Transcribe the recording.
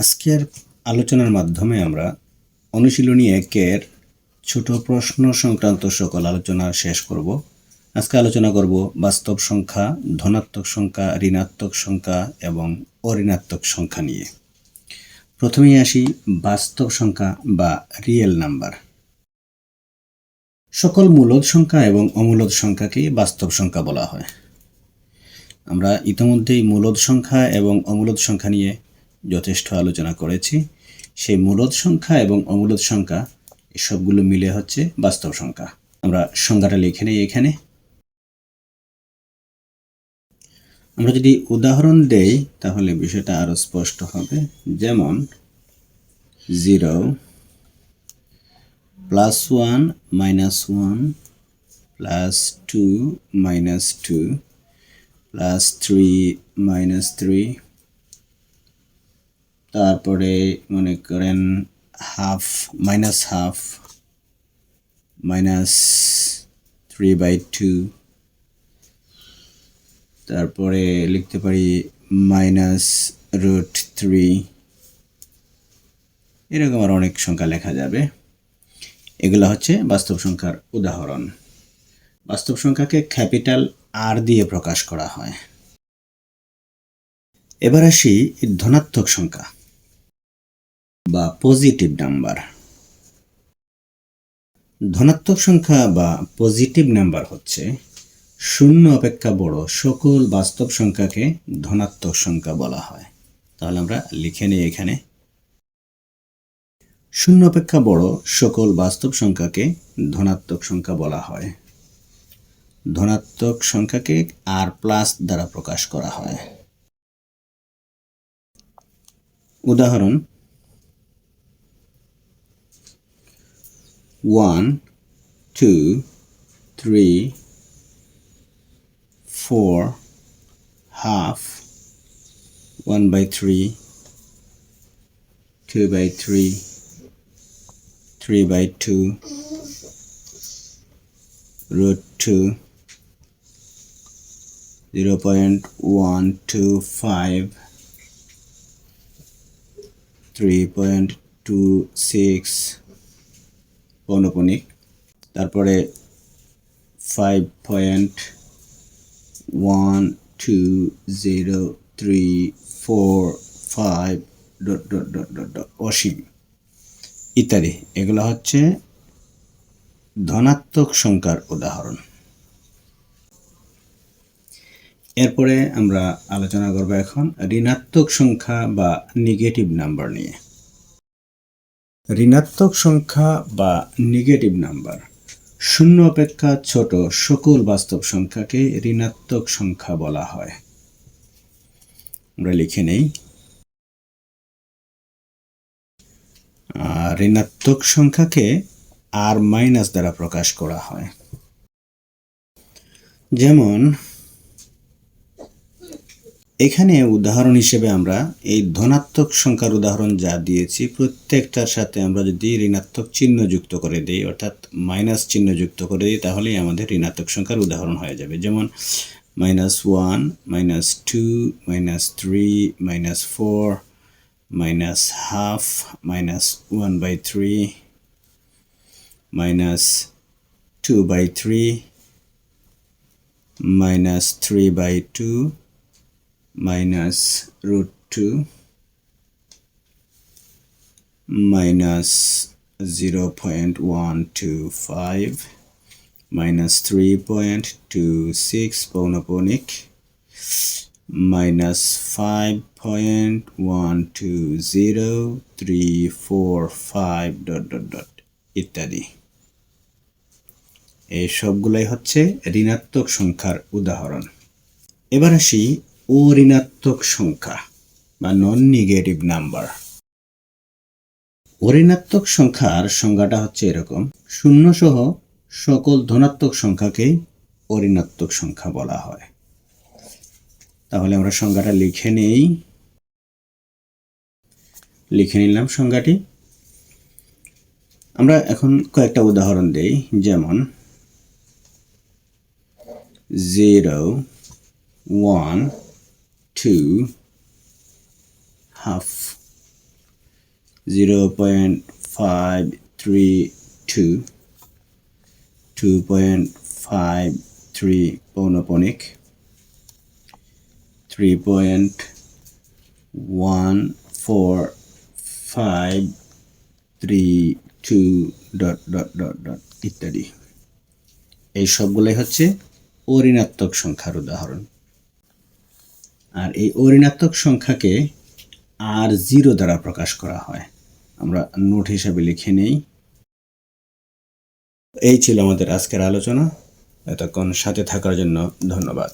আজকের আলোচনার মাধ্যমে আমরা অনুশীলনী একের ছোট প্রশ্ন সংক্রান্ত সকল আলোচনা শেষ করব। আজকে আলোচনা করব বাস্তব সংখ্যা, ধনাত্মক সংখ্যা, ঋণাত্মক সংখ্যা এবং অঋণাত্মক সংখ্যা নিয়ে। প্রথমেই আসি বাস্তব সংখ্যা বা রিয়েল নাম্বার সকল মূলদ সংখ্যা এবং অমূলদ সংখ্যাকে বাস্তব সংখ্যা বলা হয়। আমরা ইতিমধ্যেই মূলদ সংখ্যা এবং অমূলদ সংখ্যা নিয়ে যথেষ্ট আলোচনা করেছি। সেই মূলদ সংখ্যা এবং অমূলদ সংখ্যা সবগুলো মিলে হচ্ছে বাস্তব সংখ্যা। আমরা সংখ্যাটা লিখে নিই এখানে। আমরা যদি উদাহরণ দেই, তাহলে বিষয়টা আরও স্পষ্ট হবে। যেমন, zero plus one minus one plus two minus two plus three minus three তারপরে মনে করেন half minus half minus three by two তারপরে লিখতে পারি মাইনাস রুট থ্রি এরকম আর অনেক সংখ্যা লেখা যাবে। এগুলো হচ্ছে বাস্তব সংখ্যার উদাহরণ। বাস্তব সংখ্যাকে ক্যাপিটাল আর দিয়ে প্রকাশ করা হয়। এবার আসি ধনাত্মক সংখ্যা। বা পজিটিভ নাম্বার ধনাত্মক সংখ্যা বা পজিটিভ নাম্বার হচ্ছে শূন্য অপেক্ষা বড় সকল বাস্তব সংখ্যাকে ধনাত্মক সংখ্যা বলা হয়। তাহলে আমরা লিখে নিই এখানে। শূন্য অপেক্ষা বড় সকল বাস্তব সংখ্যাকে ধনাত্মক সংখ্যা বলা হয়। ধনাত্মক সংখ্যাকে আর প্লাস দ্বারা প্রকাশ করা হয়। উদাহরণ one, two, three, four, half, one by three, two by three, three by two, root two, zero point one two five, three point two six. পৌনপনিক, তারপরে five point one two zero three four five dot dot dot dot dot অসীম। ইত্যাদি, এগুলো হচ্ছে ধনাত্মক সংখ্যার উদাহরণ। এরপরে আমরা আলোচনা করব এখন ঋণাত্মক সংখ্যা বা নেগেটিভ নাম্বার নিয়ে। ঋণাত্মক সংখ্যা বা নেগেটিভ নাম্বার শূন্য অপেক্ষা ছোট সকল বাস্তব সংখ্যাকে ঋণাত্মক সংখ্যা বলা হয়। আমরা লিখে নেই। ঋণাত্মক সংখ্যাকে আর মাইনাস দ্বারা প্রকাশ করা হয়। যেমন এখানে উদাহরণ হিসেবে আমরা এই ধনাত্মক সংখ্যার উদাহরণ যা দিয়েছি, প্রত্যেকটার সাথে আমরা যদি ঋণাত্মক চিহ্ন যুক্ত করে দিই, অর্থাৎ মাইনাস চিহ্ন যুক্ত করে দিই, তাহলেই আমাদের ঋণাত্মক সংখ্যার উদাহরণ হয়ে যাবে। যেমন minus one, minus two, minus three, minus four, minus half, minus one by three minus 2 by 3 minus 3 by 2 minus root 2 minus 0 0.125 minus 3.26 পৌনপনিক minus 5.120345 dot dot dot, ইত্যাদি। এই সবগুলাই হচ্ছে ঋণাত্মক সংখ্যার উদাহরণ। এবার আসি অঋণাত্মক সংখ্যা, বা নন নেগেটিভ নাম্বার অঋণাত্মক সংখ্যার সংজ্ঞাটা হচ্ছে এরকম। শূন্য সহ সকল ধনাত্মক সংখ্যাকেই অঋণাত্মক সংখ্যা বলা হয়। তাহলে আমরা সংজ্ঞাটা লিখে নেই। লিখে নিলাম সংজ্ঞাটি। আমরা এখন কয়েকটা উদাহরণ দেই, যেমন zero one three point one four five three two dot dot dot dot ইত্যাদি। এই সবগুলোই হচ্ছে অঋণাত্মক সংখ্যার উদাহরণ। আর এই অঋণাত্মক সংখ্যাকে আর জিরো দ্বারা প্রকাশ করা হয়। আমরা নোট হিসাবে লিখে নেই। এই ছিল আমাদের আজকের আলোচনা। এতক্ষণ সাথে থাকার জন্য ধন্যবাদ।